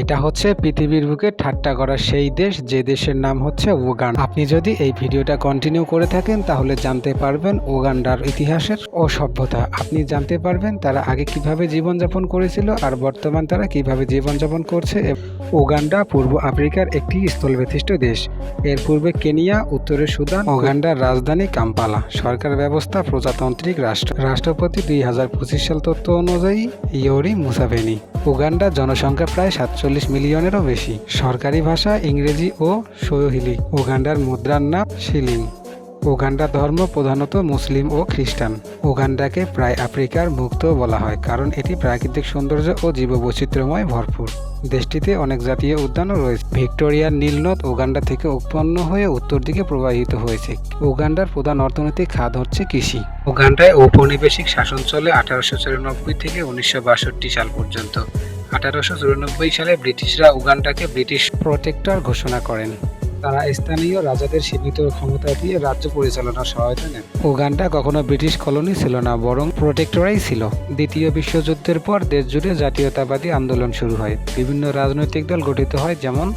এটা হচ্ছে পৃথিবীর বুকে ঠাট্টা করা সেই দেশ, যে দেশের নাম হচ্ছে উগান্ডা। আপনি যদি এই ভিডিওটা কন্টিনিউ করে থাকেন, তাহলে জানতে পারবেন উগান্ডার ইতিহাসের ও সভ্যতা আপনি জানতে পারবেন তারা আগে কীভাবে জীবনযাপন করেছিল আর বর্তমান তারা কীভাবে জীবনযাপন করছে। উগান্ডা পূর্ব আফ্রিকার একটি স্থলবেষ্টিত দেশ। এর পূর্বে কেনিয়া, উত্তরে সুদান, উগান্ডার রাজধানী কাম্পালা। সরকার ব্যবস্থা, প্রজাতান্ত্রিক রাষ্ট্র। রাষ্ট্রপতি দুই হাজার পঁচিশ সাল তথ্য অনুযায়ী ইয়োরি মুসাভেনি। উগান্ডার জনসংখ্যা প্রায় সাতচল্লিশ মিলিয়নেরও বেশি। সরকারি ভাষা, ইংরেজি ও সোহিলি উগান্ডার মুদ্রার নাম শিলিং। উগান্ডা ধর্ম প্রধানত মুসলিম ও খ্রিস্টান। উগান্ডাকে প্রায় আফ্রিকার মুক্ত বলা হয় কারণ এটি প্রাকৃতিক সৌন্দর্য ও জীববৈচিত্র্যময় ভরপুর। দেশটিতে অনেক জাতীয় উদ্যানও রয়েছে। ভিক্টোরিয়ার নীলনদ উগান্ডা থেকে উৎপন্ন হয়ে উত্তর দিকে প্রবাহিত হয়েছে। উগান্ডার প্রধান অর্থনৈতিক খাত হচ্ছে কৃষি। উগান্ডায় ঔপনিবেশিক শাসন চলে আঠারোশো চুরানব্বই থেকে উনিশশো বাষট্টি সাল পর্যন্ত। আঠারোশো চুরানব্বই সালে ব্রিটিশরা উগান্ডাকে ব্রিটিশ প্রোটেক্টর ঘোষণা করেন। তারা স্থানীয় রাজাদের সীমিত ক্ষমতা দিয়ে রাজ্য পরিচালনার সহায়তা নেন। উগান্ডা কখনো ব্রিটিশ কলোনি ছিল না, বরং প্রোটেক্টরাই ছিল। দ্বিতীয় বিশ্বযুদ্ধের পর দেশ জুড়ে জাতীয়তাবাদী আন্দোলন শুরু হয়। বিভিন্ন রাজনৈতিক দল গঠিত হয়, যেমন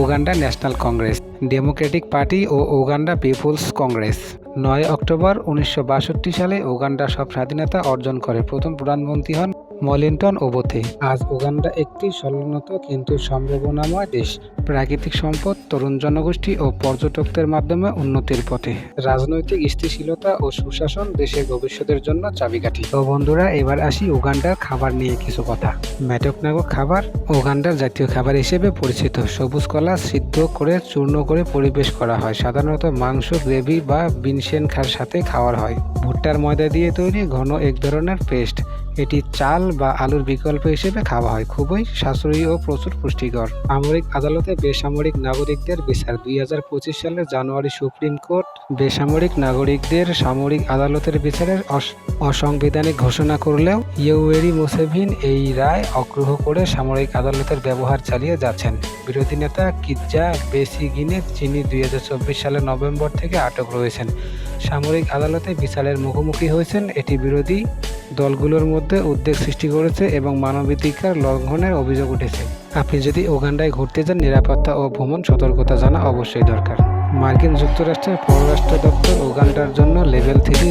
Uganda national congress, democratic party ও উগান্ডা পিপলস কংগ্রেস। নয় অক্টোবর উনিশশো বাষট্টি সালে উগান্ডা সব স্বাধীনতা অর্জন করে। প্রথম প্রধানমন্ত্রী হন মলিন্টন ওবোথে আজ উগান্ডা একটি সংলগ্নত কিন্তু সম্ভাবনাময় দেশ। প্রাকৃতিক সম্পদ, তরুণ জনগোষ্ঠী ও পর্যটকদের মাধ্যমে উন্নতির পথে। রাজনৈতিক স্থিতিশীলতা ও সুশাসন দেশের ভবিষ্যতের জন্য চাবিকাঠি। তো বন্ধুরা, এবার আসি উগান্ডার খাবার নিয়ে কিছু কথা। ম্যাটকনাগো খাবার, উগান্ডার জাতীয় খাবার হিসেবে পরিচিত। সবুজ কলা সিদ্ধ করে, চূর্ণ করে পরিবেশ করা হয়। সাধারণত মাংস, গ্রেভি বা বিনসেন খার সাথে খাওয়ার হয়। ভুট্টার ময়দা দিয়ে তৈরি ঘন এক ধরনের পেস্ট। এটি চাল বা আলুর বিকল্প হিসেবে খাওয়া হয়। খুবই সাশ্রয়ী ও প্রচুর পুষ্টিকর। সামরিক আদালতে বেসামরিক নাগরিকদের বিচার। দুই হাজার পঁচিশ সালের জানুয়ারি সুপ্রিম কোর্ট বেসামরিক নাগরিকদের সামরিক আদালতের বিচারের অস- অসাংবিধানিক ঘোষণা করলেও ইউএরি মুসেভিন এই রায় অগ্রহ করে সামরিক আদালতের ব্যবহার চালিয়ে যাচ্ছেন। বিরোধী নেতা কিজ্জা বেসিগিনে যিনি দুই হাজার চব্বিশ সালের নভেম্বর থেকে আটক রয়েছেন। সামরিক আদালতে বিচারের মুখোমুখি হয়েছেন এটি বিরোধী দলগুলোর মধ্যে উদ্বেগ সৃষ্টি করেছে এবং মানবাধিকার লঙ্ঘনের অভিযোগ উঠেছে। আপনি যদি ওগান্ডায় ঘুরতে যান, নিরাপত্তা ও ভ্রমণ সতর্কতা জানা অবশ্যই দরকার। মার্কিন যুক্তরাষ্ট্রের পররাষ্ট্র দপ্তর ওগান্ডার জন্য লেভেল থ্রি